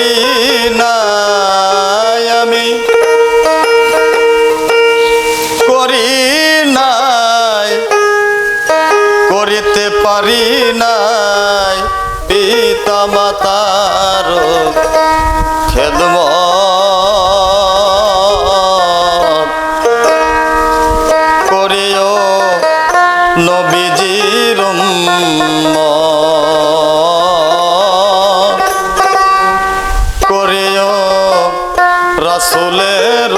পারি না আমি। করি নাই করিতে পারি নাই। পিতা মাতার খেদম করিও নবী আমিও রাসুলের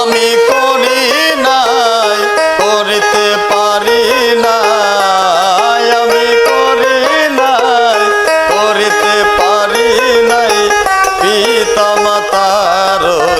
আমি করি নাই, করিতে পারি নাই। আমি করি নাই, করিতে পারি নাই। পিতা মাতারও